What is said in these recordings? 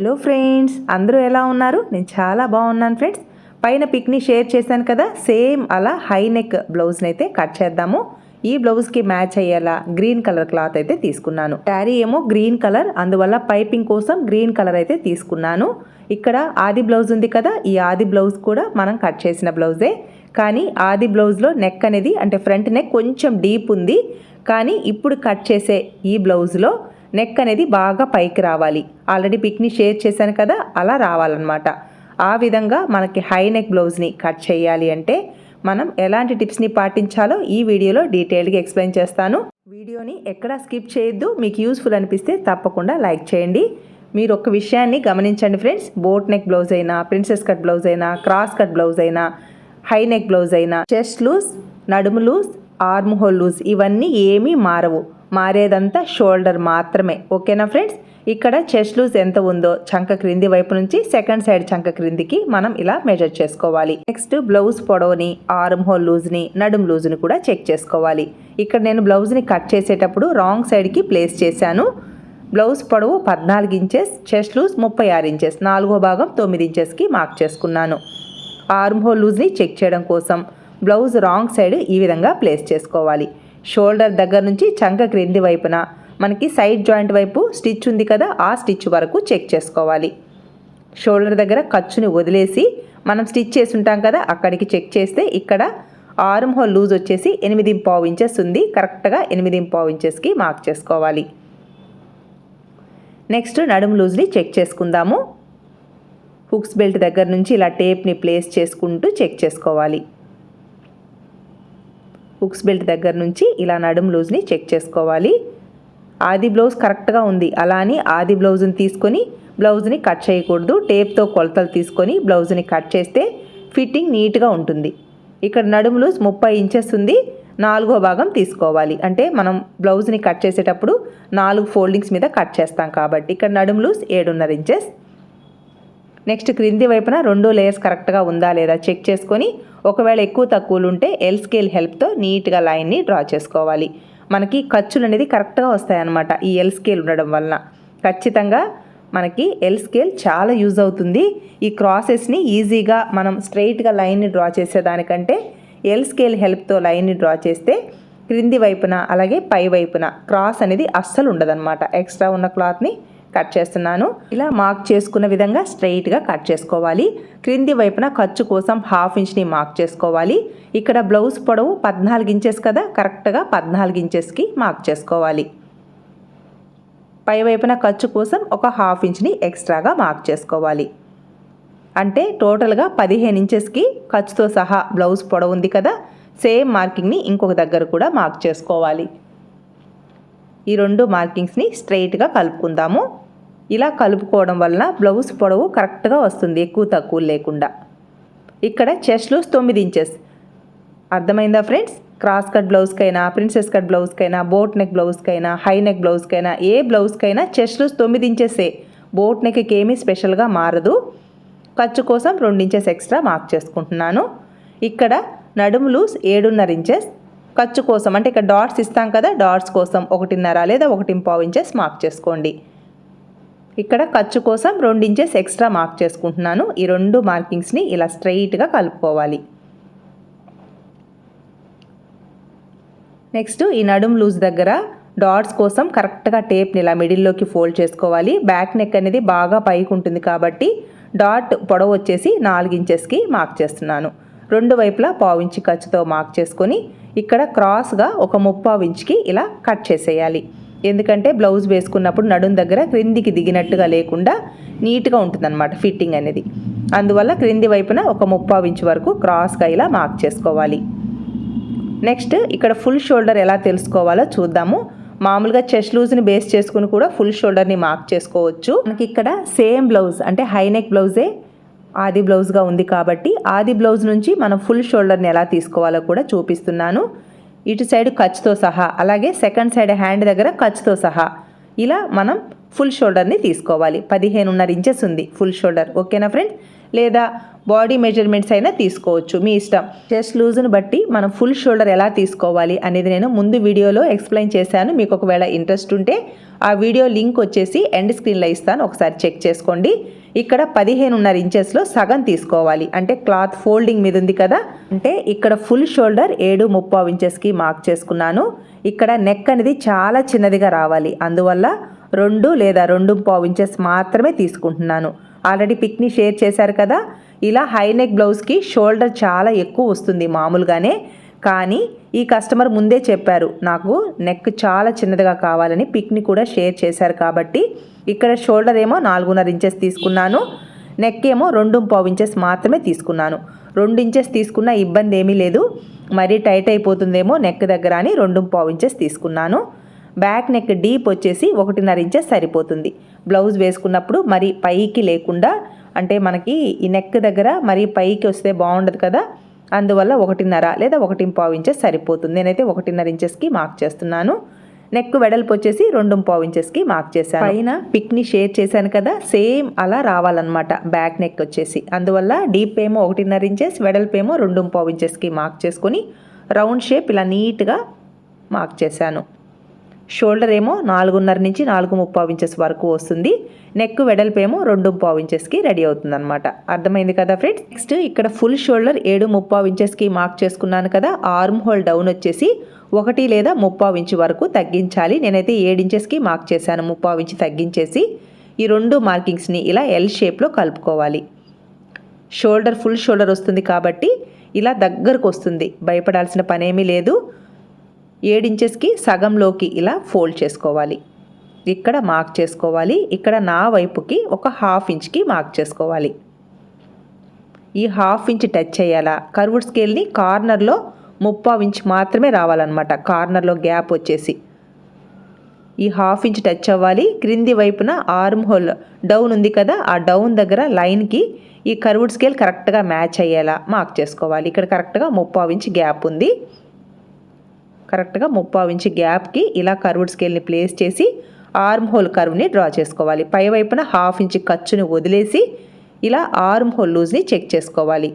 Hello friends అందరూ ఎలా ఉన్నారు? నేను చాలా బాగున్నాను ఫ్రెండ్స్. పైన పిక్ని షేర్ చేశాను కదా సేమ్ అలా హై నెక్ బ్లౌజ్ని అయితే కట్ చేద్దాము. ఈ బ్లౌజ్కి మ్యాచ్ అయ్యేలా గ్రీన్ కలర్ క్లాత్ అయితే తీసుకున్నాను. శారీ ఏమో గ్రీన్ కలర్ అందువల్ల పైపింగ్ కోసం గ్రీన్ కలర్ అయితే తీసుకున్నాను. ఇక్కడ ఆది బ్లౌజ్ ఉంది కదా ఈ ఆది బ్లౌజ్ కూడా మనం కట్ చేసిన బ్లౌజే. కానీ ఆది బ్లౌజ్లో నెక్ అనేది అంటే ఫ్రంట్ నెక్ కొంచెం డీప్ ఉంది. కానీ ఇప్పుడు కట్ చేసే ఈ బ్లౌజ్లో నెక్ అనేది బాగా పైకి రావాలి. ఆల్రెడీ పిక్ని షేర్ చేశాను కదా అలా రావాలన్నమాట. ఆ విధంగా మనకి హై నెక్ బ్లౌజ్ని కట్ చేయాలి అంటే మనం ఎలాంటి టిప్స్ని పాటించాలో ఈ వీడియోలో డీటెయిల్గా ఎక్స్ప్లెయిన్ చేస్తాను. వీడియోని ఎక్కడా స్కిప్ చేయొద్దు. మీకు యూస్ఫుల్ అనిపిస్తే తప్పకుండా లైక్ చేయండి. మీరు ఒక విషయాన్ని గమనించండి ఫ్రెండ్స్ బోట్ నెక్ బ్లౌజ్ అయినా ప్రిన్సెస్ కట్ బ్లౌజ్ అయినా క్రాస్ కట్ బ్లౌజ్ అయినా హై నెక్ బ్లౌజ్ అయినా చెస్ట్ లూజ్ నడుము లూజ్ ఆర్మ్ హోల్ లూజ్ ఇవన్నీ ఏమీ మారవు. మారేదంతా షోల్డర్ మాత్రమే. ఓకేనా ఫ్రెండ్స్? ఇక్కడ చెస్ట్ లూజ్ ఎంత ఉందో చంక క్రింది వైపు నుంచి సెకండ్ సైడ్ చంక క్రిందికి మనం ఇలా మెజర్ చేసుకోవాలి. నెక్స్ట్ బ్లౌజ్ పొడవుని ఆర్మ్ హోల్ లూజ్ని నడుం లూజ్ని కూడా చెక్ చేసుకోవాలి. ఇక్కడ నేను బ్లౌజ్ని కట్ చేసేటప్పుడు రాంగ్ సైడ్కి ప్లేస్ చేశాను. బ్లౌజ్ పొడవు పద్నాలుగు ఇంచెస్ చెస్ట్ లూజ్ ముప్పై ఆరు ఇంచెస్ నాలుగో భాగం తొమ్మిది ఇంచెస్కి మార్క్ చేసుకున్నాను. ఆర్మ్ హోల్ లూజ్ని చెక్ చేయడం కోసం బ్లౌజ్ రాంగ్ సైడ్ ఈ విధంగా ప్లేస్ చేసుకోవాలి. షోల్డర్ దగ్గర నుంచి చంక క్రింది వైపున. మనకి సైడ్ జాయింట్ వైపు స్టిచ్ ఉంది కదా ఆ స్టిచ్ వరకు చెక్ చేసుకోవాలి. షోల్డర్ దగ్గర ఖర్చుని వదిలేసి మనం స్టిచ్ చేసి ఉంటాం కదా అక్కడికి చెక్ చేస్తే ఇక్కడ ఆర్మ్ హోల్ లూజ్ వచ్చేసి ఎనిమిది పావు ఇంచెస్ ఉంది. కరెక్ట్గా ఎనిమిది పావు ఇంచెస్కి మార్క్ చేసుకోవాలి. నెక్స్ట్ నడుము లూజ్ని చెక్ చేసుకుందాము. హుక్స్ బెల్ట్ దగ్గర నుంచి ఇలా టేప్ని ప్లేస్ చేసుకుంటూ చెక్ చేసుకోవాలి. హుక్స్ బెల్ట్ దగ్గర నుంచి ఇలా నడుము లూజ్ని చెక్ చేసుకోవాలి. ఆది బ్లౌజ్ కరెక్ట్గా ఉంది. అలా అని ఆది బ్లౌజ్ని తీసుకొని బ్లౌజ్ని కట్ చేయకూడదు. టేప్తో కొలతలు తీసుకొని బ్లౌజ్ని కట్ చేస్తే ఫిట్టింగ్ నీట్గా ఉంటుంది. ఇక్కడ నడుము లూజ్ ముప్పై ఇంచెస్ ఉంది. నాలుగో భాగం తీసుకోవాలి. అంటే మనం బ్లౌజ్ని కట్ చేసేటప్పుడు నాలుగు ఫోల్డింగ్స్ మీద కట్ చేస్తాం కాబట్టి. ఇక్కడ నడుము లూజ్ ఏడున్నర ఇంచెస్. నెక్స్ట్ క్రింది వైపున రెండు లేయర్స్ కరెక్ట్గా ఉందా లేదా చెక్ చేసుకొని ఒకవేళ ఎక్కువ తక్కువలు ఉంటే ఎల్ స్కేల్ హెల్ప్తో నీట్గా లైన్ని డ్రా చేసుకోవాలి. మనకి ఖర్చులు అనేది కరెక్ట్గా వస్తాయన్నమాట ఈ ఎల్ స్కేల్ ఉండడం వలన. ఖచ్చితంగా మనకి ఎల్ స్కేల్ చాలా యూజ్ అవుతుంది. ఈ క్రాసెస్ని ఈజీగా మనం స్ట్రైట్గా లైన్ని డ్రా చేసేదానికంటే ఎల్ స్కేల్ హెల్ప్తో లైన్ని డ్రా చేస్తే క్రింది వైపున అలాగే పై వైపున క్రాస్ అనేది అస్సలు ఉండదన్నమాట. ఎక్స్ట్రా ఉన్న క్లాత్ని కట్ చేస్తున్నాను. ఇలా మార్క్ చేసుకున్న విధంగా స్ట్రైట్గా కట్ చేసుకోవాలి. క్రింది వైపున ఖర్చు కోసం హాఫ్ ఇంచ్ని మార్క్ చేసుకోవాలి. ఇక్కడ బ్లౌజ్ పొడవు పద్నాలుగు ఇంచెస్ కదా కరెక్ట్గా పద్నాలుగు ఇంచెస్కి మార్క్ చేసుకోవాలి. పై వైపున ఖర్చు కోసం ఒక హాఫ్ ఇంచ్ని ఎక్స్ట్రాగా మార్క్ చేసుకోవాలి. అంటే టోటల్గా పదిహేను ఇంచెస్కి ఖర్చుతో సహా బ్లౌజ్ పొడవు ఉంది కదా సేమ్ మార్కింగ్ని ఇంకొక దగ్గర కూడా మార్క్ చేసుకోవాలి. ఈ రెండు మార్కింగ్స్ని స్ట్రైట్గా కలుపుకుందాము. ఇలా కలుపుకోవడం వలన బ్లౌజ్ పొడవు కరెక్ట్గా వస్తుంది ఎక్కువ తక్కువ లేకుండా. ఇక్కడ చెస్ట్ లూస్ తొమ్మిది ఇంచెస్. అర్థమైందా ఫ్రెండ్స్? క్రాస్ కట్ బ్లౌజ్కైనా ప్రిన్సెస్ కట్ బ్లౌజ్కైనా బోట్ నెక్ బ్లౌజ్కైనా హై నెక్ బ్లౌజ్కైనా ఏ బ్లౌజ్కైనా చెస్ట్ లూస్ తొమ్మిది ఇంచెసే. బోట్ నెక్కి ఏమీ స్పెషల్గా మారదు. ఖర్చు కోసం రెండు ఇంచెస్ ఎక్స్ట్రా మార్క్ చేసుకుంటున్నాను. ఇక్కడ నడుము లూస్ ఏడున్నర ఇంచెస్. ఖర్చు కోసం అంటే ఇక్కడ డాట్స్ ఇస్తాం కదా డాట్స్ కోసం ఒకటిన్నర లేదా ఒకటి పావు ఇంచెస్ మార్క్ చేసుకోండి. ఇక్కడ ఖర్చు కోసం రెండు ఇంచెస్ ఎక్స్ట్రా మార్క్ చేసుకుంటున్నాను. ఈ రెండు మార్కింగ్స్ని ఇలా స్ట్రైట్గా కలుపుకోవాలి. నెక్స్ట్ ఈ నడుం లూజ్ దగ్గర డాట్స్ కోసం కరెక్ట్గా టేప్ని ఇలా మిడిల్లోకి ఫోల్డ్ చేసుకోవాలి. బ్యాక్ నెక్ అనేది బాగా పైకి ఉంటుంది కాబట్టి డాట్ పొడవు వచ్చేసి నాలుగు ఇంచెస్కి మార్క్ చేస్తున్నాను. రెండు వైపులా పావు ఇంచి ఖర్చుతో మార్క్ చేసుకొని ఇక్కడ క్రాస్గా ఒక ముప్పావు ఇంచుకి ఇలా కట్ చేసేయాలి. ఎందుకంటే బ్లౌజ్ వేసుకున్నప్పుడు నడుం దగ్గర క్రిందికి దిగినట్టుగా లేకుండా నీట్గా ఉంటుందన్నమాట ఫిట్టింగ్ అనేది. అందువల్ల క్రింది వైపున ఒక ముప్పావు ఇంచు వరకు క్రాస్గా ఇలా మార్క్ చేసుకోవాలి. నెక్స్ట్ ఇక్కడ ఫుల్ షోల్డర్ ఎలా తెలుసుకోవాలో చూద్దాము. మామూలుగా చెస్ట్ లూజ్ని బేస్ చేసుకుని కూడా ఫుల్ షోల్డర్ని మార్క్ చేసుకోవచ్చు. మనకి ఇక్కడ సేమ్ బ్లౌజ్ అంటే హై నెక్ బ్లౌజే ఆది బ్లౌజ్గా ఉంది కాబట్టి ఆది బ్లౌజ్ నుంచి మనం ఫుల్ షోల్డర్ని ఎలా తీసుకోవాలో కూడా చూపిస్తున్నాను. ఇటు సైడ్ ఖర్చుతో సహా అలాగే సెకండ్ సైడ్ హ్యాండ్ దగ్గర ఖర్చుతో సహా. ఇలా మనం ఫుల్ షోల్డర్ని తీసుకోవాలి. పదిహేనున్నర ఇంచెస్ ఉంది ఫుల్ షోల్డర్. ఓకేనా ఫ్రెండ్? లేదా బాడీ మెజర్మెంట్స్ అయినా తీసుకోవచ్చు. మీ ఇష్టం. చెస్ట్ లూజ్ని బట్టి మనం ఫుల్ షోల్డర్ ఎలా తీసుకోవాలి అనేది నేను ముందు వీడియోలో ఎక్స్ప్లెయిన్ చేశాను. మీకు ఒకవేళ ఇంట్రెస్ట్ ఉంటే ఆ వీడియో లింక్ వచ్చేసి ఎండ్ స్క్రీన్లో ఇస్తాను. ఒకసారి చెక్ చేసుకోండి. ఇక్కడ పదిహేనున్నర ఇంచెస్లో సగం తీసుకోవాలి. అంటే క్లాత్ ఫోల్డింగ్ మీద ఉంది కదా? అంటే ఇక్కడ ఫుల్ షోల్డర్ ఏడు ముప్పావు ఇంచెస్కి మార్క్ చేసుకున్నాను. ఇక్కడ నెక్ అనేది చాలా చిన్నదిగా రావాలి. అందువల్ల రెండు లేదా రెండు పావు ఇంచెస్ మాత్రమే తీసుకుంటున్నాను. ఆల్రెడీ పిక్ని షేర్ చేశారు కదా? ఇలా హై నెక్ బ్లౌజ్కి షోల్డర్ చాలా ఎక్కువ వస్తుంది మామూలుగానే. కానీ ఈ కస్టమర్ ముందే చెప్పారు నాకు నెక్ చాలా చిన్నదిగా కావాలని పిక్ని కూడా షేర్ చేశారు కాబట్టి ఇక్కడ షోల్డర్ ఏమో నాలుగున్నర ఇంచెస్ తీసుకున్నాను నెక్ ఏమో రెండు పావు ఇంచెస్ మాత్రమే తీసుకున్నాను. రెండు ఇంచెస్ తీసుకున్న ఇబ్బంది ఏమీ లేదు మరీ టైట్ అయిపోతుందేమో నెక్ దగ్గర అని రెండు పావు ఇంచెస్ తీసుకున్నాను. బ్యాక్ నెక్ డీప్ వచ్చేసి ఒకటిన్నర ఇంచెస్ సరిపోతుంది. బ్లౌజ్ వేసుకున్నప్పుడు మరి పైకి లేకుండా అంటే మనకి ఈ నెక్ దగ్గర మరి పైకి వస్తే బాగుండదు కదా అందువల్ల ఒకటిన్నర లేదా ఒకటి పావు ఇంచెస్ సరిపోతుంది. నేనైతే ఒకటిన్నర ఇంచెస్కి మార్క్ చేస్తున్నాను. నెక్ వెడల్పు వచ్చేసి రెండు పావు ఇంచెస్కి మార్క్ చేశాను. పైన పిక్ని షేర్ చేశాను కదా సేమ్ అలా రావాలన్నమాట బ్యాక్ నెక్ వచ్చేసి. అందువల్ల డీప్ ఏమో ఒకటిన్నర ఇంచెస్ వెడల్పు ఏమో రెండు పావు ఇంచెస్కి మార్క్ చేసుకొని రౌండ్ షేప్ ఇలా నీట్గా మార్క్ చేశాను. షోల్డర్ ఏమో నాలుగున్నర నుంచి నాలుగు ముప్పావు ఇంచెస్ వరకు వస్తుంది. నెక్ వెడల్పు ఏమో రెండు ముప్పావు ఇంచెస్కి రెడీ అవుతుంది అనమాట అర్థమైంది కదా ఫ్రెండ్స్? నెక్స్ట్ ఇక్కడ ఫుల్ షోల్డర్ ఏడు ముప్పావు ఇంచెస్కి మార్క్ చేసుకున్నాను కదా ఆర్మ్ హోల్ డౌన్ వచ్చేసి ఒకటి లేదా ముప్పావు ఇంచు వరకు తగ్గించాలి. నేనైతే ఏడు ఇంచెస్కి మార్క్ చేశాను ముప్పావు ఇంచు తగ్గించేసి ఈ రెండు మార్కింగ్స్ని ఇలా ఎల్ షేప్లో కలుపుకోవాలి. షోల్డర్ ఫుల్ షోల్డర్ వస్తుంది కాబట్టి ఇలా దగ్గరకు వస్తుంది. భయపడాల్సిన పనేమీ లేదు. ఏడించెస్కి సగంలోకి ఇలా ఫోల్డ్ చేసుకోవాలి. ఇక్కడ మార్క్ చేసుకోవాలి. ఇక్కడ నా వైపుకి ఒక హాఫ్ ఇంచ్కి మార్క్ చేసుకోవాలి. ఈ హాఫ్ ఇంచ్ టచ్ చేయాలా కర్వుడ్ స్కేల్ని కార్నర్లో ముప్పావు ఇంచ్ మాత్రమే రావాలన్నమాట. కార్నర్లో గ్యాప్ వచ్చేసి. ఈ హాఫ్ ఇంచ్ టచ్ అవ్వాలి. క్రింది వైపున ఆర్మ్ హోల్ డౌన్ ఉంది కదా ఆ డౌన్ దగ్గర లైన్కి ఈ కర్వుడ్ స్కేల్ కరెక్ట్గా మ్యాచ్ అయ్యేలా మార్క్ చేసుకోవాలి. ఇక్కడ కరెక్ట్గా ముప్పావు ఇంచ్ గ్యాప్ ఉంది. కరెక్ట్గా ముప్పావు ఇంచ్ గ్యాప్కి ఇలా కర్వ్డ్ స్కేల్ని ప్లేస్ చేసి ఆర్మ్ హోల్ కర్వ్ని డ్రా చేసుకోవాలి. పై వైపున హాఫ్ ఇంచ్ ఖర్చుని వదిలేసి ఇలా ఆర్మ్ హోల్ లూజ్ని చెక్ చేసుకోవాలి.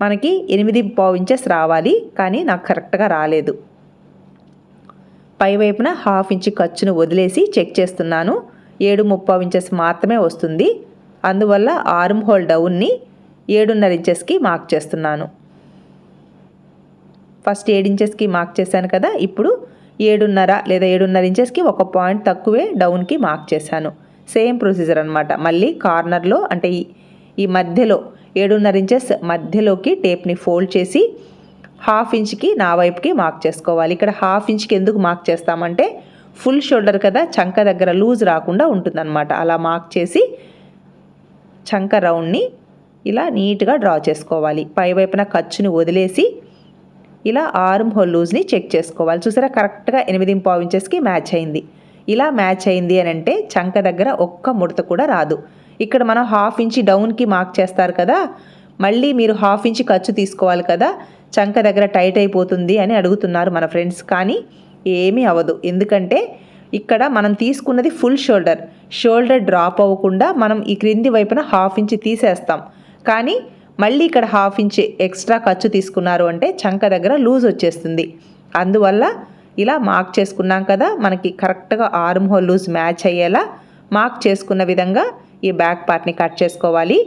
మనకి ఎనిమిది పావు ఇంచెస్ రావాలి కానీ నాకు కరెక్ట్గా రాలేదు. పై వైపున హాఫ్ ఇంచ్ ఖర్చును వదిలేసి చెక్ చేస్తున్నాను. ఏడు ముప్పావు ఇంచెస్ మాత్రమే వస్తుంది. అందువల్ల ఆర్మ్ హోల్ డౌన్ని ఏడున్నర ఇంచెస్కి మార్క్ చేస్తున్నాను. ఫస్ట్ ఏడు ఇంచెస్కి మార్క్ చేశాను కదా ఇప్పుడు ఏడున్నర లేదా ఏడున్నర ఇంచెస్కి ఒక పాయింట్ తక్కువే డౌన్కి మార్క్ చేశాను. సేమ్ ప్రొసీజర్ అనమాట మళ్ళీ కార్నర్లో అంటే ఈ ఈ మధ్యలో ఏడున్నర ఇంచెస్ మధ్యలోకి టేప్ని ఫోల్డ్ చేసి హాఫ్ ఇంచ్కి నా వైపుకి మార్క్ చేసుకోవాలి. ఇక్కడ హాఫ్ ఇంచ్కి ఎందుకు మార్క్ చేస్తామంటే ఫుల్ షోల్డర్ కదా చంక దగ్గర లూజ్ రాకుండా ఉంటుందన్నమాట. అలా మార్క్ చేసి చంక రౌండ్ని ఇలా నీట్గా డ్రా చేసుకోవాలి. పై వైపున ఖర్చుని వదిలేసి ఇలా ఆర్మ్ హోల్ లూజ్ని చెక్ చేసుకోవాలి. చూసారా? కరెక్ట్గా ఎనిమిది పావు ఇంచెస్కి మ్యాచ్ అయింది. ఇలా మ్యాచ్ అయింది అని అంటే చంక దగ్గర ఒక్క ముడత కూడా రాదు. ఇక్కడ మనం హాఫ్ ఇంచి డౌన్కి మార్క్ చేస్తారు కదా? మళ్ళీ మీరు హాఫ్ ఇంచి ఖర్చు తీసుకోవాలి కదా? చంక దగ్గర టైట్ అయిపోతుంది అని అడుగుతున్నారు మన ఫ్రెండ్స్. కానీ ఏమీ అవ్వదు. ఎందుకంటే ఇక్కడ మనం తీసుకున్నది ఫుల్ షోల్డర్. షోల్డర్ డ్రాప్ అవ్వకుండా మనం ఈ క్రింది వైపున హాఫ్ ఇంచ్ తీసేస్తాం. కానీ మళ్ళీ ఇక్కడ హాఫ్ ఇంచ్ ఎక్స్ట్రా ఖర్చు తీసుకున్నారు అంటే చంక దగ్గర లూజ్ వచ్చేస్తుంది. అందువల్ల ఇలా మార్క్ చేసుకున్నాం కదా మనకి కరెక్ట్గా ఆర్మ్ హోల్ లూజ్ మ్యాచ్ అయ్యేలా మార్క్ చేసుకున్న విధంగా ఈ బ్యాక్ పార్ట్ని కట్ చేసుకోవాలి.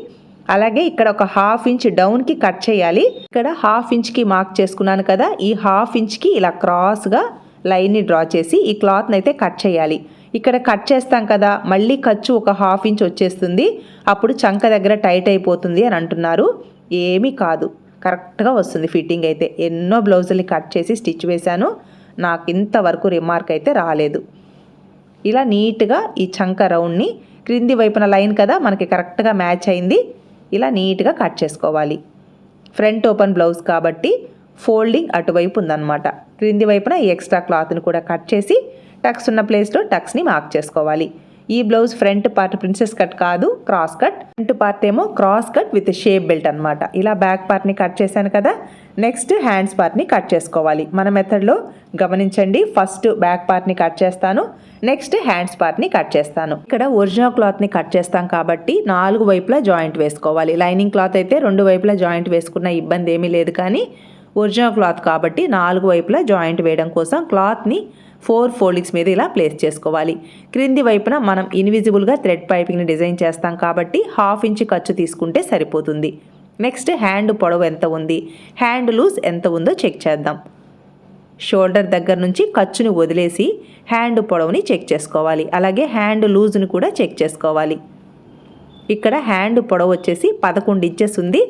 అలాగే ఇక్కడ ఒక హాఫ్ ఇంచ్ డౌన్కి కట్ చేయాలి. ఇక్కడ హాఫ్ ఇంచ్కి మార్క్ చేసుకున్నాను కదా ఈ హాఫ్ ఇంచ్కి ఇలా క్రాస్గా లైన్ని డ్రా చేసి ఈ క్లాత్ని అయితే కట్ చేయాలి. ఇక్కడ కట్ చేస్తాం కదా మళ్ళీ ఖర్చు ఒక హాఫ్ ఇంచ్ వచ్చేస్తుంది. అప్పుడు చంక దగ్గర టైట్ అయిపోతుంది అని అంటున్నారు. ఏమీ కాదు. కరెక్ట్గా వస్తుంది ఫిట్టింగ్ అయితే. ఎన్నో బ్లౌజులు కట్ చేసి స్టిచ్ వేశాను. నాకు ఇంతవరకు రిమార్క్ అయితే రాలేదు. ఇలా నీట్గా ఈ చంక రౌండ్ని క్రింది వైపున లైన్ కదా మనకి కరెక్ట్గా మ్యాచ్ అయింది. ఇలా నీట్గా కట్ చేసుకోవాలి. ఫ్రంట్ ఓపెన్ బ్లౌజ్ కాబట్టి ఫోల్డింగ్ అటువైపు ఉందన్నమాట. క్రింది వైపున ఈ ఎక్స్ట్రా క్లాత్ని కూడా కట్ చేసి టక్స్ ఉన్న ప్లేస్లో టక్స్ని మార్క్ చేసుకోవాలి. ఈ blouse front part princess cut కాదు క్రాస్ కట్. ఫ్రంట్ పార్ట్ ఏమో cross cut with shape belt అనమాట ఇలా బ్యాక్ పార్ట్ని కట్ చేశాను కదా నెక్స్ట్ హ్యాండ్స్ పార్ట్ని కట్ చేసుకోవాలి. మన మెథడ్లో గమనించండి ఫస్ట్ బ్యాక్ పార్ట్ని కట్ చేస్తాను నెక్స్ట్ హ్యాండ్స్ పార్ట్ని కట్ చేస్తాను. ఇక్కడ ఒరిజినల్ క్లాత్ని కట్ చేస్తాం కాబట్టి నాలుగు వైపులా జాయింట్ వేసుకోవాలి. లైనింగ్ క్లాత్ అయితే రెండు వైపులా జాయింట్ వేసుకున్న ఇబ్బంది ఏమీ లేదు కానీ ఒరిజినల్ క్లాత్ కాబట్టి నాలుగు వైపులా జాయింట్ వేయడం కోసం క్లాత్ని ఫోర్ ఫోల్డింగ్స్ మీద ఇలా ప్లేస్ చేసుకోవాలి. క్రింది వైపున మనం ఇన్విజిబుల్గా థ్రెడ్ పైపింగ్ని డిజైన్ చేస్తాం కాబట్టి హాఫ్ ఇంచ్ ఖర్చు తీసుకుంటే సరిపోతుంది. నెక్స్ట్ హ్యాండ్ పొడవు ఎంత ఉంది? హ్యాండ్ లూజ్ ఎంత ఉందో చెక్ చేద్దాం. షోల్డర్ దగ్గర నుంచి ఖర్చుని వదిలేసి హ్యాండ్ పొడవుని చెక్ చేసుకోవాలి. అలాగే హ్యాండ్ లూజ్ని కూడా చెక్ చేసుకోవాలి. ఇక్కడ హ్యాండ్ పొడవు వచ్చేసి పదకొండు ఇంచెస్ ఉంది.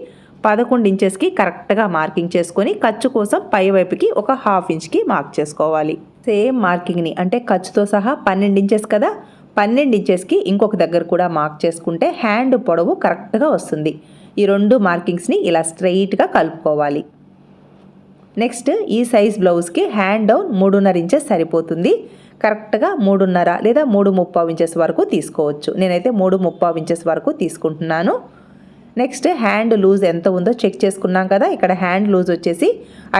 పదకొండు ఇంచెస్కి కరెక్ట్గా మార్కింగ్ చేసుకొని ఖర్చు కోసం పై వైపుకి ఒక హాఫ్ ఇంచ్కి మార్క్ చేసుకోవాలి. సేమ్ మార్కింగ్ని అంటే ఖర్చుతో సహా పన్నెండు ఇంచెస్ కదా పన్నెండు ఇంచెస్కి ఇంకొక దగ్గర కూడా మార్క్ చేసుకుంటే హ్యాండ్ పొడవు కరెక్ట్గా వస్తుంది. ఈ రెండు మార్కింగ్స్ని ఇలా స్ట్రైట్గా కలుపుకోవాలి. నెక్స్ట్ ఈ సైజ్ బ్లౌజ్కి హ్యాండ్ డౌన్ మూడున్నర ఇంచెస్ సరిపోతుంది. కరెక్ట్గా మూడున్నర లేదా మూడు ముప్పావు ఇంచెస్ వరకు తీసుకోవచ్చు. నేనైతే మూడు ముప్పావు ఇంచెస్ వరకు తీసుకుంటున్నాను. నెక్స్ట్ హ్యాండ్ లూజ్ ఎంత ఉందో చెక్ చేసుకున్నాం కదా. ఇక్కడ హ్యాండ్ లూజ్ వచ్చేసి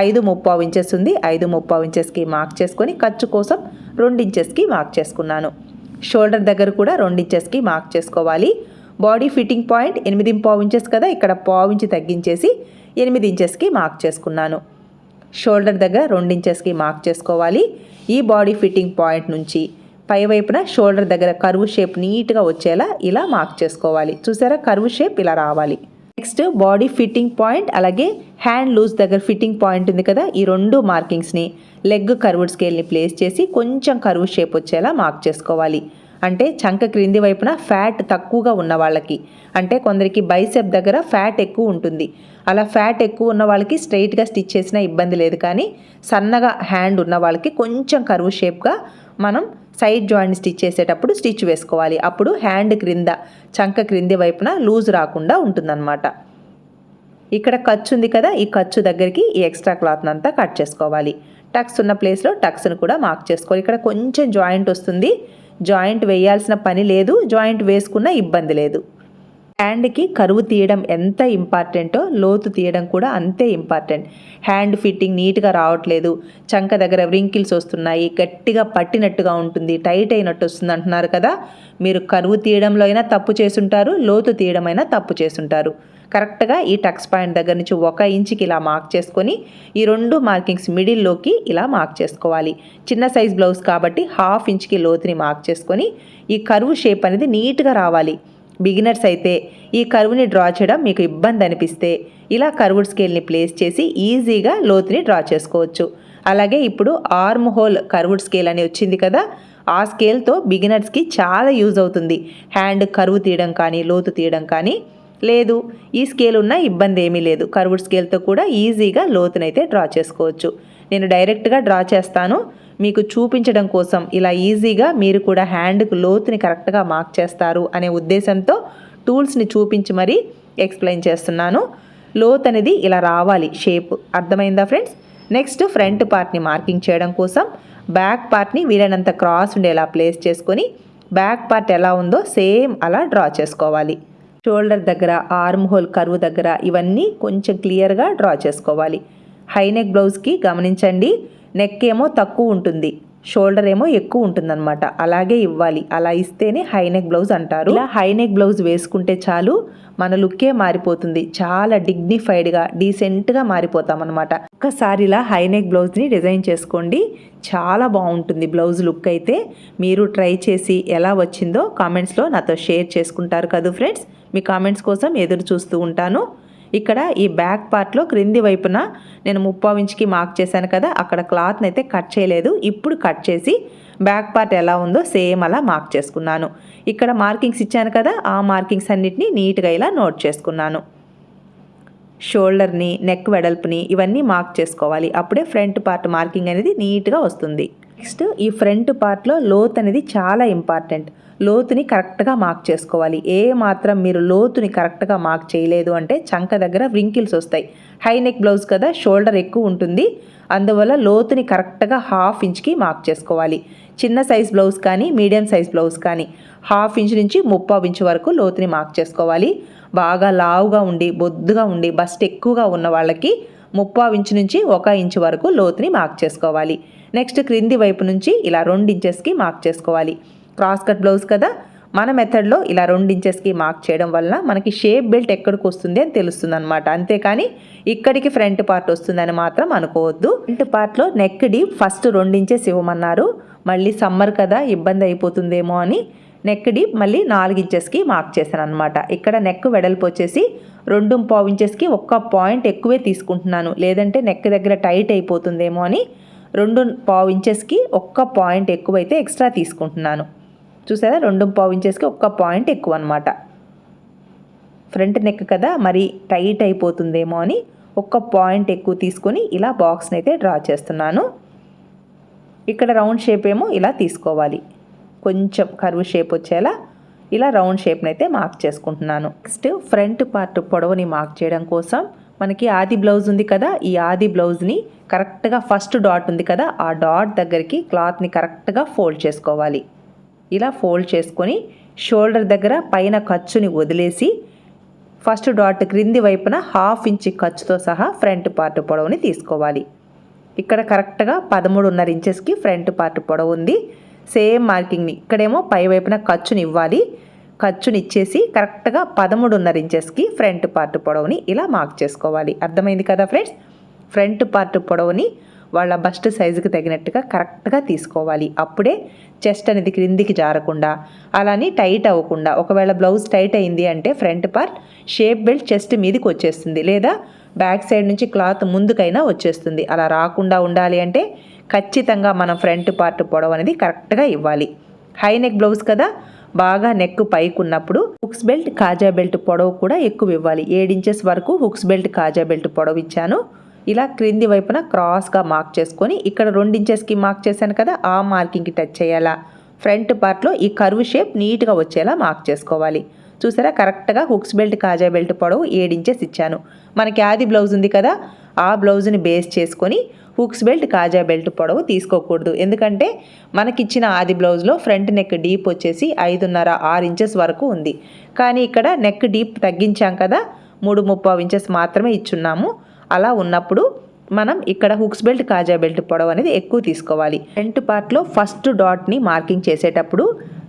ఐదు ముప్పావు ఇంచెస్ ఉంది. ఐదు ముప్పావు ఇంచెస్కి మార్క్ చేసుకొని ఖర్చు కోసం రెండు ఇంచెస్కి మార్క్ చేసుకున్నాను. షోల్డర్ దగ్గర కూడా రెండు ఇంచెస్కి మార్క్ చేసుకోవాలి. బాడీ ఫిట్టింగ్ పాయింట్ ఎనిమిది పావు ఇంచెస్ కదా. ఇక్కడ పావు ఇంచి తగ్గించేసి ఎనిమిది ఇంచెస్కి మార్క్ చేసుకున్నాను. షోల్డర్ దగ్గర రెండు ఇంచెస్కి మార్క్ చేసుకోవాలి. ఈ బాడీ ఫిట్టింగ్ పాయింట్ నుంచి. పై వైపున షోల్డర్ దగ్గర కరువు షేప్ నీట్గా వచ్చేలా ఇలా మార్క్ చేసుకోవాలి. చూసారా? కరువు షేప్ ఇలా రావాలి. నెక్స్ట్ బాడీ ఫిట్టింగ్ పాయింట్ అలాగే హ్యాండ్ లూజ్ దగ్గర ఫిట్టింగ్ పాయింట్ ఉంది కదా? ఈ రెండు మార్కింగ్స్ని లెగ్ కర్వ్డ్ స్కేల్ని ప్లేస్ చేసి కొంచెం కరువు షేప్ వచ్చేలా మార్క్ చేసుకోవాలి. అంటే చంక క్రింది వైపున ఫ్యాట్ తక్కువగా ఉన్న వాళ్ళకి. అంటే కొందరికి బైసెప్ దగ్గర ఫ్యాట్ ఎక్కువ ఉంటుంది. అలా ఫ్యాట్ ఎక్కువ ఉన్న వాళ్ళకి స్ట్రైట్గా స్టిచ్ చేసినా ఇబ్బంది లేదు కానీ సన్నగా హ్యాండ్ ఉన్న వాళ్ళకి కొంచెం కరువు షేప్గా మనం సైడ్ జాయింట్ స్టిచ్ చేసేటప్పుడు స్టిచ్ వేసుకోవాలి. అప్పుడు హ్యాండ్ క్రింద చంక క్రింది వైపున లూజ్ రాకుండా ఉంటుందన్నమాట. ఇక్కడ ఖర్చు ఉంది కదా ఈ ఖర్చు దగ్గరికి ఈ ఎక్స్ట్రా క్లాత్ని అంతా కట్ చేసుకోవాలి. టక్స్ ఉన్న ప్లేస్లో టక్స్ను కూడా మార్క్ చేసుకోవాలి. ఇక్కడ కొంచెం జాయింట్ వస్తుంది. జాయింట్ వేయాల్సిన పని లేదు. జాయింట్ వేసుకున్న ఇబ్బంది లేదు. హ్యాండ్కి కరువు తీయడం ఎంత ఇంపార్టెంటో లోతు తీయడం కూడా అంతే ఇంపార్టెంట్. హ్యాండ్ ఫిట్టింగ్ నీట్గా రావట్లేదు. చంక దగ్గర వ్రింకిల్స్ వస్తున్నాయి. గట్టిగా పట్టినట్టుగా ఉంటుంది. టైట్ అయినట్టు వస్తుంది అంటున్నారు కదా. మీరు కరువు తీయడంలో అయినా తప్పు చేసుంటారు లోతు తీయడం అయినా తప్పు చేసుంటారు. కరెక్ట్గా ఈ టక్స్ పాయింట్ దగ్గర నుంచి ఒక ఇంచుకి ఇలా మార్క్ చేసుకొని ఈ రెండు మార్కింగ్స్ మిడిల్లోకి ఇలా మార్క్ చేసుకోవాలి. చిన్న సైజ్ బ్లౌజ్ కాబట్టి హాఫ్ ఇంచ్కి లోతుని మార్క్ చేసుకొని ఈ కరువు షేప్ అనేది నీట్గా రావాలి. బిగినర్స్ అయితే ఈ కరువుని డ్రా చేయడం మీకు ఇబ్బంది అనిపిస్తే ఇలా కరువుడ్ స్కేల్ని ప్లేస్ చేసి ఈజీగా లోతుని డ్రా చేసుకోవచ్చు. అలాగే ఇప్పుడు ఆర్మ్ హోల్ కర్వుడ్ స్కేల్ అని వచ్చింది కదా ఆ స్కేల్తో బిగినర్స్కి చాలా యూజ్ అవుతుంది. హ్యాండ్ కరువు తీయడం కానీ లోతు తీయడం కానీ లేదు. ఈ స్కేల్ ఉన్న ఇబ్బంది ఏమీ లేదు. కర్వుడ్ స్కేల్తో కూడా ఈజీగా లోతునైతే డ్రా చేసుకోవచ్చు. నేను డైరెక్ట్గా డ్రా చేస్తాను. మీకు చూపించడం కోసం ఇలా ఈజీగా మీరు కూడా హ్యాండ్కు లోతుని కరెక్ట్గా మార్క్ చేస్తారు అనే ఉద్దేశంతో టూల్స్ని చూపించి మరీ ఎక్స్ప్లెయిన్ చేస్తున్నాను. లోత్ అనేది ఇలా రావాలి షేప్. అర్థమైందా ఫ్రెండ్స్? నెక్స్ట్ ఫ్రంట్ పార్ట్ని మార్కింగ్ చేయడం కోసం బ్యాక్ పార్ట్ని వీలైనంత క్రాస్ ఉండేలా ప్లేస్ చేసుకొని బ్యాక్ పార్ట్ ఎలా ఉందో సేమ్ అలా డ్రా చేసుకోవాలి. షోల్డర్ దగ్గర ఆర్మ్ హోల్ కరువు దగ్గర ఇవన్నీ కొంచెం క్లియర్గా డ్రా చేసుకోవాలి. హైనెక్ బ్లౌజ్కి గమనించండి. నెక్ ఏమో తక్కువ ఉంటుంది. షోల్డర్ ఏమో ఎక్కువ ఉంటుందన్నమాట. అలాగే ఇవ్వాలి. అలా ఇస్తేనే హై నెక్ బ్లౌజ్ అంటారు. ఇలా హై నెక్ బ్లౌజ్ వేసుకుంటే చాలు మన లుక్కే మారిపోతుంది. చాలా డిగ్నిఫైడ్గా డీసెంట్గా మారిపోతాం అనమాట ఒక్కసారి ఇలా హై నెక్ బ్లౌజ్ని డిజైన్ చేసుకోండి. చాలా బాగుంటుంది బ్లౌజ్ లుక్ అయితే. మీరు ట్రై చేసి ఎలా వచ్చిందో కామెంట్స్లో నాతో షేర్ చేసుకుంటారు కదా ఫ్రెండ్స్. మీ కామెంట్స్ కోసం ఎదురు చూస్తూ ఉంటాను. ఇక్కడ ఈ బ్యాక్ పార్ట్లో క్రింది వైపున నేను ముప్పావు ఇంచుకి మార్క్ చేశాను కదా అక్కడ క్లాత్ని అయితే కట్ చేయలేదు. ఇప్పుడు కట్ చేసి బ్యాక్ పార్ట్ ఎలా ఉందో సేమ్ అలా మార్క్ చేసుకున్నాను. ఇక్కడ మార్కింగ్స్ ఇచ్చాను కదా ఆ మార్కింగ్స్ అన్నిటినీ నీట్గా ఇలా నోట్ చేసుకున్నాను. షోల్డర్ని నెక్ వెడల్పుని ఇవన్నీ మార్క్ చేసుకోవాలి. అప్పుడే ఫ్రంట్ పార్ట్ మార్కింగ్ అనేది నీట్గా వస్తుంది. నెక్స్ట్ ఈ ఫ్రంట్ పార్ట్లో లోత్ అనేది చాలా ఇంపార్టెంట్ లోతుని కరెక్ట్గా మార్క్ చేసుకోవాలి. ఏ మాత్రం మీరు లోతుని కరెక్ట్గా మార్క్ చేయలేదు అంటే చంక దగ్గర వ్రింకిల్స్ వస్తాయి. హై నెక్ బ్లౌజ్ కదా షోల్డర్ ఎక్కువ ఉంటుంది. అందువల్ల లోతుని కరెక్ట్గా హాఫ్ ఇంచ్కి మార్క్ చేసుకోవాలి. చిన్న సైజ్ బ్లౌజ్ కానీ మీడియం సైజ్ బ్లౌజ్ కానీ హాఫ్ ఇంచ్ నుంచి ముప్పై ఇంచ్ వరకు లోతుని మార్క్ చేసుకోవాలి. బాగా లావుగా ఉండి బొద్దుగా ఉండి బస్ట్ ఎక్కువగా ఉన్న వాళ్ళకి ముప్పై ఇంచు నుంచి ఒక ఇంచ్ వరకు లోతుని మార్క్ చేసుకోవాలి. నెక్స్ట్ క్రింది వైపు నుంచి ఇలా రెండు ఇంచెస్కి మార్క్ చేసుకోవాలి. క్రాస్ కట్ బ్లౌజ్ కదా? మన మెథడ్లో ఇలా రెండు ఇంచెస్కి మార్క్ చేయడం వలన మనకి షేప్ బెల్ట్ ఎక్కడికి వస్తుంది అని తెలుస్తుంది అనమాట అంతేకాని ఇక్కడికి ఫ్రంట్ పార్ట్ వస్తుందని మాత్రం అనుకోవద్దు. ఫ్రంట్ పార్ట్లో నెక్ డీప్ ఫస్ట్ రెండు ఇంచెస్ ఇవ్వమన్నారు. మళ్ళీ సమ్మర్ కదా ఇబ్బంది అయిపోతుందేమో అని నెక్ డీప్ మళ్ళీ నాలుగు ఇంచెస్కి మార్క్ చేశాను అనమాట ఇక్కడ నెక్ వెడల్పు వచ్చేసి రెండు పావు ఇంచెస్కి ఒక్క పాయింట్ ఎక్కువే తీసుకుంటున్నాను. లేదంటే నెక్ దగ్గర టైట్ అయిపోతుందేమో అని రెండు పావు ఇంచెస్కి ఒక్క పాయింట్ ఎక్కువైతే ఎక్స్ట్రా తీసుకుంటున్నాను. చూసారా? రెండు పావు ఇంచెస్కి ఒక్క పాయింట్ ఎక్కువ అనమాట ఫ్రంట్ నెక్ కదా? మరి టైట్ అయిపోతుందేమో అని ఒక్క పాయింట్ ఎక్కువ తీసుకొని ఇలా బాక్స్ని అయితే డ్రా చేస్తున్నాను. ఇక్కడ రౌండ్ షేప్ ఏమో ఇలా తీసుకోవాలి. కొంచెం కరువు షేప్ వచ్చేలా ఇలా రౌండ్ షేప్ని అయితే మార్క్ చేసుకుంటున్నాను. నెక్స్ట్ ఫ్రంట్ పార్ట్ పొడవుని మార్క్ చేయడం కోసం మనకి ఆది బ్లౌజ్ ఉంది కదా ఈ ఆది బ్లౌజ్ని కరెక్ట్గా ఫస్ట్ డాట్ ఉంది కదా ఆ డాట్ దగ్గరికి క్లాత్ని కరెక్ట్గా ఫోల్డ్ చేసుకోవాలి. ఇలా ఫోల్డ్ చేసుకొని షోల్డర్ దగ్గర పైన ఖర్చుని వదిలేసి ఫస్ట్ డాట్ క్రింది వైపున హాఫ్ ఇంచ్ ఖర్చుతో సహా ఫ్రంట్ పార్ట్ పొడవుని తీసుకోవాలి. ఇక్కడ కరెక్ట్గా పదమూడున్నర ఇంచెస్కి ఫ్రంట్ పార్ట్ పొడవు ఉంది. సేమ్ మార్కింగ్ని ఇక్కడేమో పై వైపున ఖర్చుని ఇవ్వాలి. ఖర్చునిచ్చేసి కరెక్ట్గా పదమూడున్నర ఇంచెస్కి ఫ్రంట్ పార్ట్ పొడవుని ఇలా మార్క్ చేసుకోవాలి. అర్థమైంది కదా ఫ్రెండ్స్? ఫ్రంట్ పార్ట్ పొడవుని వాళ్ళ బస్ట్ సైజుకి తగినట్టుగా కరెక్ట్గా తీసుకోవాలి. అప్పుడే చెస్ట్ అనేది క్రిందికి జారకుండా అలానే టైట్ అవ్వకుండా ఒకవేళ బ్లౌజ్ టైట్ అయింది అంటే front part shape belt chest మీదకి వచ్చేస్తుంది లేదా బ్యాక్ సైడ్ నుంచి క్లాత్ ముందుకైనా వచ్చేస్తుంది. అలా రాకుండా ఉండాలి అంటే ఖచ్చితంగా మనం ఫ్రంట్ పార్ట్ పొడవు అనేది కరెక్ట్గా ఇవ్వాలి. హై నెక్ బ్లౌజ్ కదా? బాగా నెక్ పైకి ఉన్నప్పుడు హుక్స్ బెల్ట్ కాజా బెల్ట్ పొడవు కూడా ఎక్కువ ఇవ్వాలి. ఇంచెస్ వరకు హుక్స్ బెల్ట్ కాజా బెల్ట్ పొడవు ఇచ్చాను. ఇలా క్రింది వైపున క్రాస్గా మార్క్ చేసుకొని ఇక్కడ ఇంచెస్కి మార్క్ చేశాను కదా ఆ మార్కింగ్కి టచ్ చేయాలా. ఫ్రంట్ పార్ట్లో ఈ కర్వ్ షేప్ నీట్గా వచ్చేలా మార్క్ చేసుకోవాలి. చూసారా కరెక్ట్గా హుక్స్ బెల్ట్ కాజా బెల్ట్ పొడవు ఇంచెస్ ఇచ్చాను. మనకి ఆది బ్లౌజ్ ఉంది కదా ఆ బ్లౌజ్ని బేస్ చేసుకొని హుక్స్ బెల్ట్ కాజా బెల్ట్ పొడవు తీసుకోకూడదు. ఎందుకంటే మనకిచ్చిన ఆది బ్లౌజ్లో ఫ్రంట్ నెక్ డీప్ వచ్చేసి ఐదున్నర ఆరు ఇంచెస్ వరకు ఉంది. కానీ ఇక్కడ నెక్ డీప్ తగ్గించాం కదా మూడు ముప్పావు ఇంచెస్ మాత్రమే ఇచ్చున్నాము. అలా ఉన్నప్పుడు మనం ఇక్కడ హుక్స్ బెల్ట్ కాజా బెల్ట్ పొడవు అనేది ఎక్కువ తీసుకోవాలి. ఫ్రంట్ పార్ట్లో ఫస్ట్ డాట్ని మార్కింగ్ చేసేటప్పుడు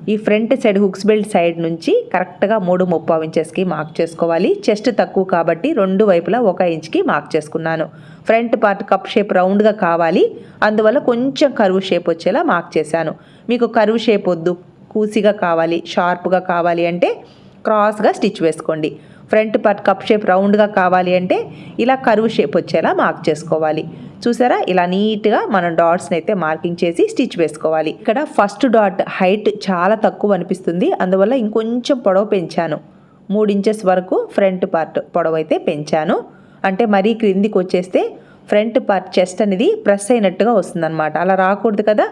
ఈ front side hooks belt side నుంచి కరెక్ట్గా మూడు ముప్పావు ఇంచెస్కి మార్క్ చేసుకోవాలి. చెస్ట్ తక్కువ కాబట్టి రెండు వైపులా ఒక ఇంచ్కి మార్క్ చేసుకున్నాను. ఫ్రంట్ పార్ట్ కప్ షేప్ రౌండ్గా కావాలి. అందువల్ల కొంచెం కరువు షేప్ వచ్చేలా మార్క్ చేశాను. మీకు కరువు షేప్ వద్దు. కూసిగా కావాలి షార్ప్గా కావాలి అంటే క్రాస్గా స్టిచ్ వేసుకోండి. ఫ్రంట్ పార్ట్ కప్ షేప్ రౌండ్గా కావాలి అంటే ఇలా కరువు షేప్ వచ్చేలా మార్క్ చేసుకోవాలి. చూసారా? ఇలా నీట్గా మనం డాట్స్ని అయితే మార్కింగ్ చేసి స్టిచ్ వేసుకోవాలి. ఇక్కడ ఫస్ట్ డాట్ హైట్ చాలా తక్కువ అనిపిస్తుంది. అందువల్ల ఇంకొంచెం పొడవు పెంచాను. మూడు ఇంచెస్ వరకు ఫ్రంట్ పార్ట్ పొడవు అయితే పెంచాను. అంటే మరీ క్రిందికి వచ్చేస్తే ఫ్రంట్ పార్ట్ చెస్ట్ అనేది ప్రెస్ అయినట్టుగా వస్తుందన్నమాట. అలా రాకూడదు కదా?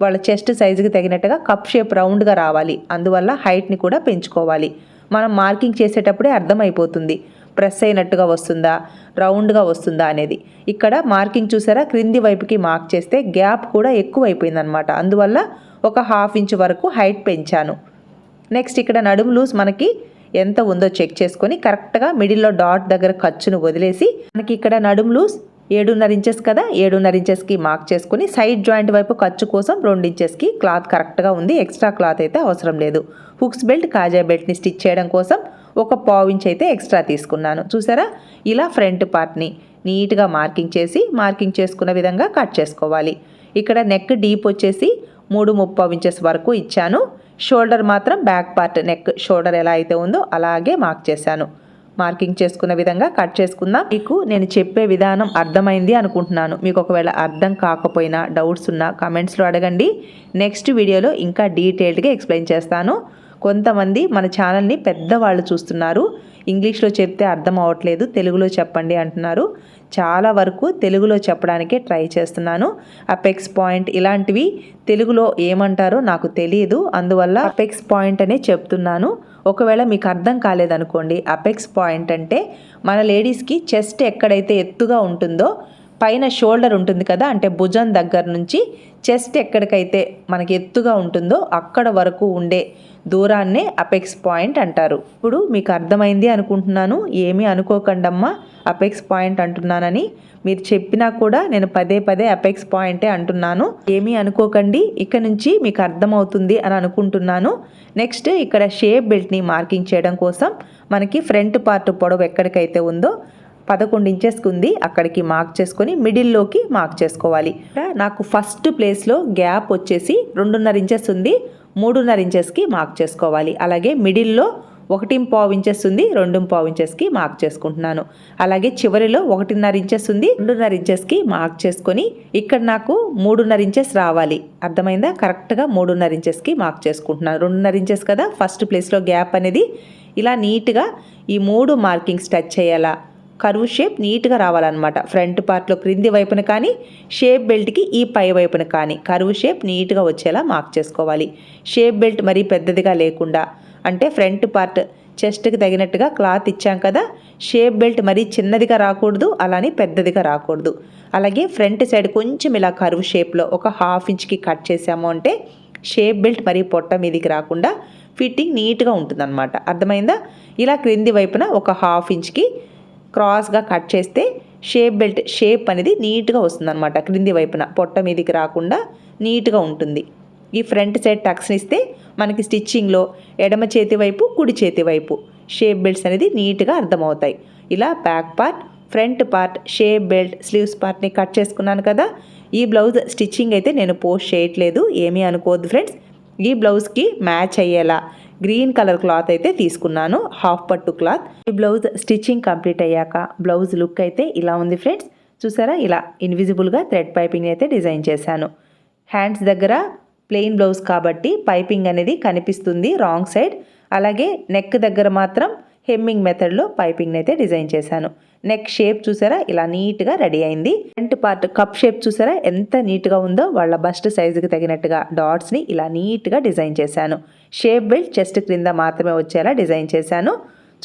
వాళ్ళ చెస్ట్ సైజుకి తగినట్టుగా కప్ షేప్ రౌండ్గా రావాలి. అందువల్ల హైట్ని కూడా పెంచుకోవాలి. మనం మార్కింగ్ చేసేటప్పుడే అర్థమైపోతుంది. ప్రెస్ అయినట్టుగా వస్తుందా? రౌండ్గా వస్తుందా అనేది. ఇక్కడ మార్కింగ్ చూసారా? క్రింది వైపుకి మార్క్ చేస్తే గ్యాప్ కూడా ఎక్కువ అయిపోయిందనమాట అందువల్ల ఒక హాఫ్ ఇంచ్ వరకు హైట్ పెంచాను. నెక్స్ట్ ఇక్కడ నడుము లూజ్ మనకి ఎంత ఉందో చెక్ చేసుకొని కరెక్ట్గా మిడిల్లో డాట్ దగ్గర ఖర్చును వదిలేసి మనకి ఇక్కడ నడుము లూజ్ ఏడున్నర ఇంచెస్ కదా? ఏడున్నర ఇంచెస్కి మార్క్ చేసుకుని సైడ్ జాయింట్ వైపు ఖర్చు కోసం రెండు ఇంచెస్కి క్లాత్ కరెక్ట్గా ఉంది. ఎక్స్ట్రా క్లాత్ అయితే అవసరం లేదు. హుక్స్ బెల్ట్ కాజా బెల్ట్ని స్టిచ్ చేయడం కోసం ఒక పావు ఇంచ్ అయితే ఎక్స్ట్రా తీసుకున్నాను. చూసారా? ఇలా ఫ్రంట్ పార్ట్ని నీట్గా మార్కింగ్ చేసి మార్కింగ్ చేసుకున్న విధంగా కట్ చేసుకోవాలి. ఇక్కడ నెక్ డీప్ వచ్చేసి మూడు ముప్పావు ఇంచెస్ వరకు ఇచ్చాను. షోల్డర్ మాత్రం బ్యాక్ పార్ట్ నెక్ షోల్డర్ ఎలా అయితే ఉందో అలాగే మార్క్ చేశాను. మార్కింగ్ చేసుకున్న విధంగా కట్ చేసుకుందాం. మీకు నేను చెప్పే విధానం అర్థమైంది అనుకుంటున్నాను. మీకు ఒకవేళ అర్థం కాకపోయినా డౌట్స్ ఉన్నా కమెంట్స్లో అడగండి. నెక్స్ట్ వీడియోలో ఇంకా డీటెయిల్డ్గా ఎక్స్ప్లెయిన్ చేస్తాను. కొంతమంది మన ఛానల్ని పెద్దవాళ్ళు చూస్తున్నారు. ఇంగ్లీష్లో చెప్తే అర్థం అవ్వట్లేదు తెలుగులో చెప్పండి అంటున్నారు. చాలా వరకు తెలుగులో చెప్పడానికే ట్రై చేస్తున్నాను. అపెక్స్ పాయింట్ ఇలాంటివి తెలుగులో ఏమంటారో నాకు తెలియదు అందువల్ల అపెక్స్ పాయింట్ అనే చెప్తున్నాను. ఒకవేళ మీకు అర్థం కాలేదనుకోండి అపెక్స్ పాయింట్ అంటే మన లేడీస్కి చెస్ట్ ఎక్కడైతే ఎత్తుగా ఉంటుందో పైన షోల్డర్ ఉంటుంది కదా అంటే భుజం దగ్గర నుంచి చెస్ట్ ఎక్కడికైతే మనకి ఎత్తుగా ఉంటుందో అక్కడ వరకు ఉండే దూరాన్నే అపెక్స్ పాయింట్ అంటారు. ఇప్పుడు మీకు అర్థమైంది అనుకుంటున్నాను ఏమీ అనుకోకండమ్మా అపెక్స్ పాయింట్ అంటున్నానని. మీరు చెప్పినా కూడా నేను పదే పదే అపెక్స్ పాయింటే అంటున్నాను. ఏమీ అనుకోకండి ఇక్కడ నుంచి మీకు అర్థమవుతుంది అని అనుకుంటున్నాను. నెక్స్ట్ ఇక్కడ షేప్ బెల్ట్ని మార్కింగ్ చేయడం కోసం మనకి ఫ్రంట్ పార్ట్ పొడవు ఎక్కడికైతే ఉందో పదకొండు ఇంచెస్కి ఉంది అక్కడికి మార్క్ చేసుకొని మిడిల్లోకి మార్క్ చేసుకోవాలి. నాకు ఫస్ట్ ప్లేస్లో గ్యాప్ వచ్చేసి రెండున్నర ఇంచెస్ ఉంది మూడున్నర ఇంచెస్కి మార్క్ చేసుకోవాలి. అలాగే మిడిల్లో ఒకటి పావు ఇంచెస్ ఉంది రెండు పావు ఇంచెస్కి మార్క్ చేసుకుంటున్నాను. అలాగే చివరిలో ఒకటిన్నర ఇంచెస్ ఉంది రెండున్నర ఇంచెస్కి మార్క్ చేసుకొని ఇక్కడ నాకు మూడున్నర ఇంచెస్ రావాలి. అర్థమైందా? కరెక్ట్గా మూడున్నర ఇంచెస్కి మార్క్ చేసుకుంటున్నాను. రెండున్నర ఇంచెస్ కదా ఫస్ట్ ప్లేస్లో గ్యాప్ అనేది. ఇలా నీట్గా ఈ మూడు మార్కింగ్స్ టచ్ చేయాలా? కరువు షేప్ నీట్గా రావాలన్నమాట. ఫ్రంట్ పార్ట్లో క్రింది వైపున కానీ షేప్ బెల్ట్కి ఈ పై వైపున కానీ కరువు షేప్ నీట్గా వచ్చేలా మార్క్ చేసుకోవాలి. షేప్ బెల్ట్ మరీ పెద్దదిగా లేకుండా అంటే ఫ్రంట్ పార్ట్ చెస్ట్కి తగినట్టుగా క్లాత్ ఇచ్చాం కదా షేప్ బెల్ట్ మరీ చిన్నదిగా రాకూడదు అలానే పెద్దదిగా రాకూడదు. అలాగే ఫ్రంట్ సైడ్ కొంచెం ఇలా కరువు షేప్లో ఒక హాఫ్ ఇంచ్కి కట్ చేసాము అంటే షేప్ బెల్ట్ మరీ పొట్ట మీదికి రాకుండా ఫిట్టింగ్ నీట్గా ఉంటుందన్నమాట. అర్థమైందా? ఇలా క్రింది వైపున ఒక హాఫ్ ఇంచ్కి క్రాస్గా కట్ చేస్తే షేప్ బెల్ట్ షేప్ అనేది నీట్గా వస్తుందన్నమాట. క్రింది వైపున పొట్ట మీదికి రాకుండా నీట్గా ఉంటుంది. ఈ ఫ్రంట్ సైడ్ టక్స్ని ఇస్తే మనకి స్టిచ్చింగ్లో ఎడమ చేతి వైపు కుడి చేతి వైపు షేప్ బెల్ట్స్ అనేది నీట్గా అర్థమవుతాయి. ఇలా back part front part shape belt sleeves పార్ట్ని కట్ చేసుకున్నాను కదా ఈ బ్లౌజ్ స్టిచ్చింగ్ అయితే నేను పోస్ట్ చేయట్లేదు ఏమీ అనుకోవద్దు ఫ్రెండ్స్. ఈ బ్లౌజ్కి మ్యాచ్ అయ్యేలా గ్రీన్ కలర్ క్లాత్ అయితే తీసుకున్నాను హాఫ్ పట్టు క్లాత్. ఈ బ్లౌజ్ స్టిచ్చింగ్ కంప్లీట్ అయ్యాక బ్లౌజ్ లుక్ అయితే ఇలా ఉంది ఫ్రెండ్స్. చూసారా? ఇలా ఇన్విజిబుల్గా థ్రెడ్ పైపింగ్ అయితే డిజైన్ చేశాను. హ్యాండ్స్ దగ్గర ప్లెయిన్ బ్లౌజ్ కాబట్టి పైపింగ్ అనేది కనిపిస్తుంది రాంగ్ సైడ్ అలాగే నెక్ దగ్గర మాత్రం హెమ్మింగ్ మెథడ్లో పైపింగ్ అయితే డిజైన్ చేశాను. నెక్ షేప్ చూసారా? ఇలా నీట్గా రెడీ అయింది. ఫ్రంట్ పార్ట్ కప్ షేప్ చూసారా? ఎంత నీట్గా ఉందో వాళ్ళ బస్ట్ సైజుకి తగినట్టుగా డాట్స్ని ఇలా నీట్గా డిజైన్ చేశాను. షేప్ బెల్ట్ చెస్ట్ క్రింద మాత్రమే వచ్చేలా డిజైన్ చేశాను.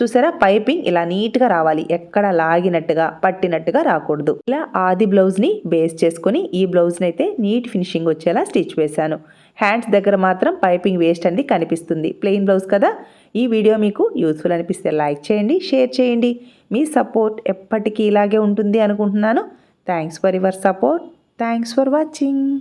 చూసారా? పైపింగ్ ఇలా నీట్గా రావాలి. ఎక్కడ లాగినట్టుగా పట్టినట్టుగా రాకూడదు. ఇలా ఆది బ్లౌజ్ని బేస్ చేసుకొని ఈ బ్లౌజ్ని అయితే నీట్ ఫినిషింగ్ వచ్చేలా స్టిచ్ వేశాను. హ్యాండ్స్ దగ్గర మాత్రం పైపింగ్ వేస్ట్ అనేది కనిపిస్తుంది. ప్లెయిన్ బ్లౌజ్ కదా? ఈ వీడియో మీకు యూస్ఫుల్ అనిపిస్తే లైక్ చేయండి షేర్ చేయండి. మీ సపోర్ట్ ఎప్పటికీ ఇలాగే ఉంటుంది అనుకుంటున్నాను. Thanks for your support. Thanks for watching.